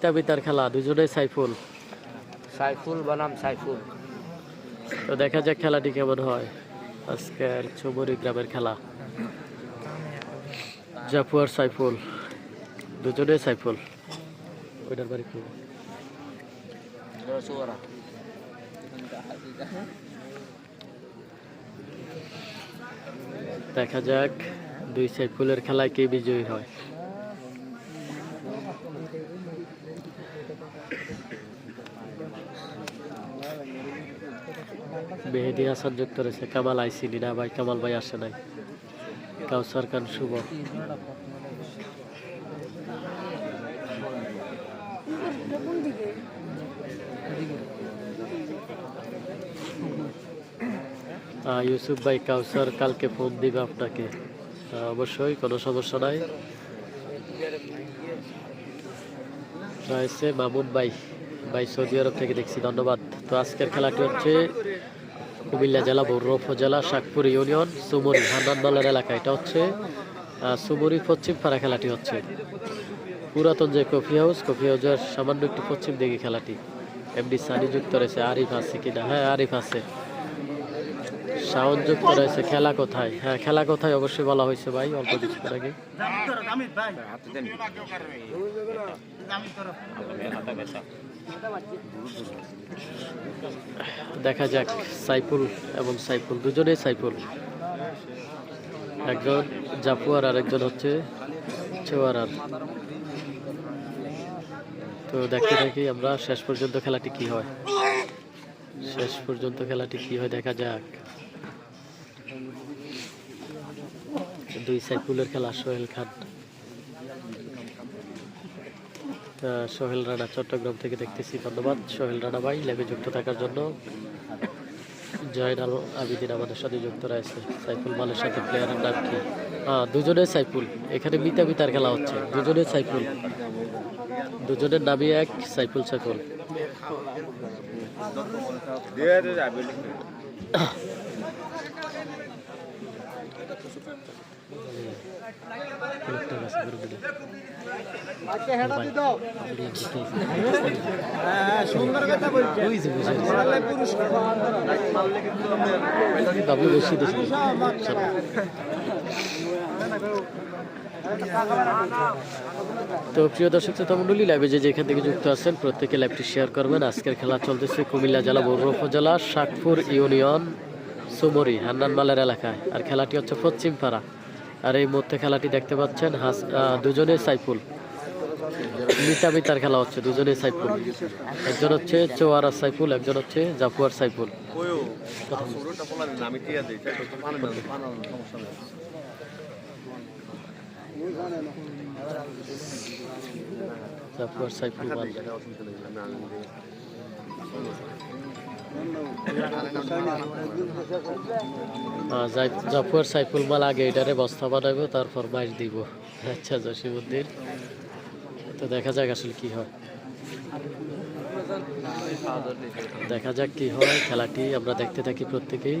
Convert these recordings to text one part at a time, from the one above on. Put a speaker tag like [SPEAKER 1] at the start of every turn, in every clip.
[SPEAKER 1] পিতা পিতার খেলা দুজনেই সাইফুল।
[SPEAKER 2] সাইফুল বনাম সাইফুল।
[SPEAKER 1] তো দেখা যাক খেলাটি কেমন হয়। আজকের চৌমরি গ্রামের খেলা। জাপুয়ার সাইফুল দুজনে সাইফুল। ওইটার বাড়ি কি দেখা যাক দুই সাইফুলের খেলায় কে বিজয়ী হয়। মেহেদি হাসান যুক্ত রয়েছে। কামাল আইসিনি না ভাই, কামাল ভাই আসে নাই। কাউসার খান শুভ। ইউসুফ ভাই, কাউসার কালকে ফোন দিবে আপনাকে। অবশ্যই, কোনো সমস্যা নাই। রয়েছে মামুন ভাই। ভাই সৌদি আরব থেকে দেখছি, ধন্যবাদ। তো আজকের খেলাটি হচ্ছে কুমিল্লা জেলা বৌর উপজেলা, শাকপুর ইউনিয়ন, সুমরি হান্নানমালার এলাকা। এটা হচ্ছে সুবরি পশ্চিম পাড়া খেলাটি হচ্ছে। পুরাতন যে কফি হাউস, কফি হাউসের সামান্য একটু পশ্চিম দিকে খেলাটি। এমডি সানি যুক্ত রয়েছে, আরিফ আছে কিনা? হ্যাঁ আরিফ আছে। শাওন যুক্ত রয়েছে। খেলা কোথায়? হ্যাঁ খেলা কোথায় অবশ্যই বলা হয়েছে ভাই, অল্প কিছুক্ষণ আগে। দেখা যাক, সাইফুল এবং সাইফুল, দুজনেই সাইফুল। একজন জাপুয়ার আর একজন হচ্ছে চেওয়ারার। তো দেখতে থাকি আমরা শেষ পর্যন্ত খেলাটি কি হয়। শেষ পর্যন্ত খেলাটি কি হয় দেখা যাক। দুই সাইফুলের খেলা, সোহেল খান। সোহেল রানা চট্টগ্রাম থেকে দেখতেছি, ধন্যবাদ। সোহেল রানা ভাই, ল্যাবে যুক্ত থাকার জন্য। জয়নাল আবিদিন আমাদের সাথে যুক্ত রয়েছে, সাইফুল মালের সাথে প্লেয়ারের নাম কি। হ্যাঁ দুজনে সাইফুল। এখানে মিতা মিতার খেলা হচ্ছে দুজনে সাইফুল। দুজনের নামই এক, সাইফুল সাইফুল লোকটার কাছে বেরো দিলে। ওই যে বসে আছে। বাবলু বেশি দেখি তো প্রিয় দর্শক, শ্রোতা মন্ডলী লাইভে যে যেখান থেকে যুক্ত আছেন, প্রত্যেকে লাইভটি শেয়ার করবেন। আজকের খেলা চলতেছে কুমিল্লা জেলা বৌর উপজেলা শাকপুর ইউনিয়ন। সুমরি, হান্নান মালের এলাকায়। আর খেলাটি হচ্ছে পশ্চিম পাড়া। আর এই মুহূর্তে খেলাটি দেখতে পাচ্ছেন হাস দুজনে সাইফুল। মিতা মিতার খেলা হচ্ছে দুজনে সাইফুল। একজন হচ্ছে চোয়ারা সাইফুল, একজন হচ্ছে জাফুয়ার সাইফুল। জাফুয়ার সাইফুল জাফর সাইফুল মাল আগে এটারে বস্তা বানাবো, তারপর বাইর দিব। আচ্ছা জসিমুদ্দিন তো দেখা যাক আসলে কি হয়। দেখা যাক কি হয়, খেলাটি আমরা দেখতে থাকি প্রত্যেকেই।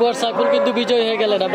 [SPEAKER 1] জাফুয়ার সাইফুল কিন্তু বিজয় হয়ে গেলেন